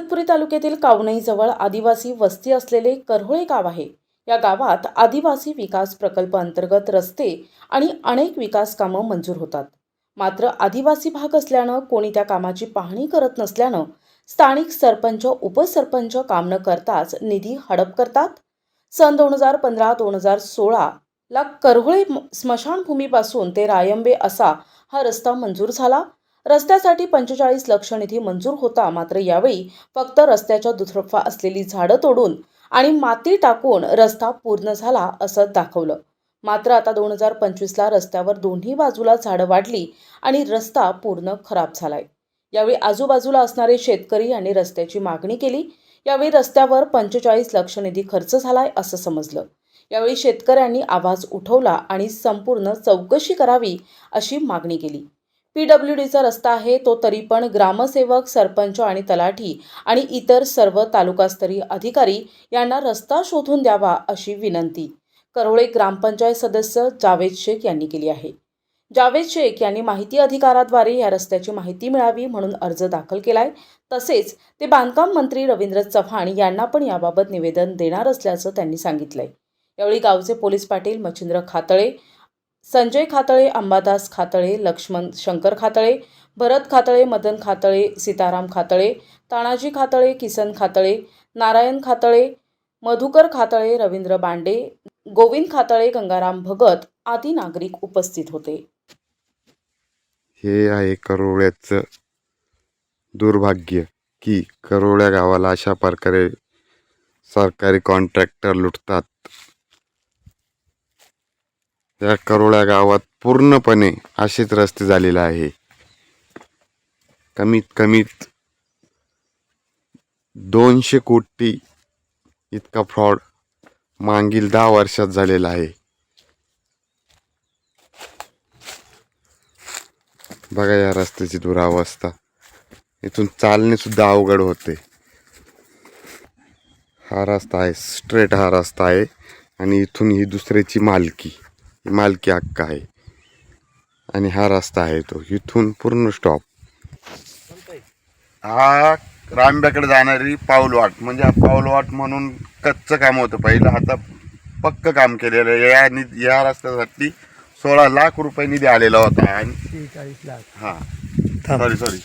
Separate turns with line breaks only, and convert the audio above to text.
इगतपुरी तालुक्यातील कावणईजवळ आदिवासी वस्ती असलेले करहोळे गाव आहे. या गावात आदिवासी विकास प्रकल्प अंतर्गत रस्ते आणि अनेक विकास कामं मंजूर होतात. मात्र आदिवासी भाग असल्यानं कोणी त्या कामाची पाहणी करत नसल्यानं स्थानिक सरपंच उपसरपंच काम न करताच निधी हडप करतात. सन दोन हजार पंधरा दोन हजार सोळा ला करहोळे स्मशानभूमीपासून ते रायंबे असा हा रस्ता मंजूर झाला. रस्त्यासाठी पंचेचाळीस लक्ष निधी मंजूर होता. मात्र यावेळी फक्त रस्त्याच्या दुतर्फा असलेली झाडं तोडून आणि माती टाकून रस्ता पूर्ण झाला असं दाखवलं. मात्र आता दोन हजार पंचवीसला रस्त्यावर दोन्ही बाजूला झाडं वाढली आणि रस्ता पूर्ण खराब झालाय. यावेळी आजूबाजूला असणारे शेतकरी यांनी रस्त्याची मागणी केली. यावेळी रस्त्यावर पंचेचाळीस लक्ष निधी खर्च झालाय असं समजलं. यावेळी शेतकऱ्यांनी आवाज उठवला आणि संपूर्ण चौकशी करावी अशी मागणी केली. पी डब्ल्यू डीचा रस्ता आहे तो तरी पण ग्रामसेवक सरपंच आणि तलाठी आणि इतर सर्व तालुकास्तरीय अधिकारी यांना रस्ता शोधून द्यावा अशी विनंती. करोळे ग्रामपंचायत सदस्य जावेद शेख यांनी केली आहे. जावेद शेख यांनी माहिती अधिकाराद्वारे या रस्त्याची माहिती मिळावी म्हणून अर्ज दाखल केलाय. तसेच ते बांधकाम मंत्री रवींद्र चव्हाण यांना पण याबाबत निवेदन देणार असल्याचं त्यांनी सांगितलंय. यावेळी गावचे पोलीस पाटील मच्छिंद्र खातळे संजय खातळे अंबादास खातळे लक्ष्मण शंकर खातळे भरत खातळे मदन खातळे सीताराम खातळे तानाजी खातळे किसन खातळे नारायण खातळे मधुकर खातळे रवींद्र बांडे गोविंद खातळे गंगाराम भगत आदी नागरिक उपस्थित होते.
हे आहे करोळ्याचं दुर्भाग्य की करोळ्या गावाला अशा प्रकारे सरकारी कॉन्ट्रॅक्टर लुटतात. या करोळ्या गावात पूर्णपणे असेच रस्ते झालेले आहे. कमीत कमीत दोनशे कोटी इतका फ्रॉड मागील दहा वर्षात झालेला आहे. बघा या रस्त्याची दुरावस्था. इथून चालणे सुद्धा अवघड होते. हा रस्ता आहे स्ट्रेट हा रस्ता आहे आणि इथून ही दुसऱ्याची मालकी. मालकी हक्क आहे. आणि हा रस्ता आहे तो. इथून पूर्ण स्टॉप हा रांब्याकडे जाणारी पाऊलवाट म्हणजे हा पाऊलवाट म्हणून कच्चं काम होतं पहिलं. आता पक्क काम केलेलं आहे. या नि- या रस्त्यासाठी सोळा लाख रुपये निधी आलेला होता. आणि हा. Sorry sorry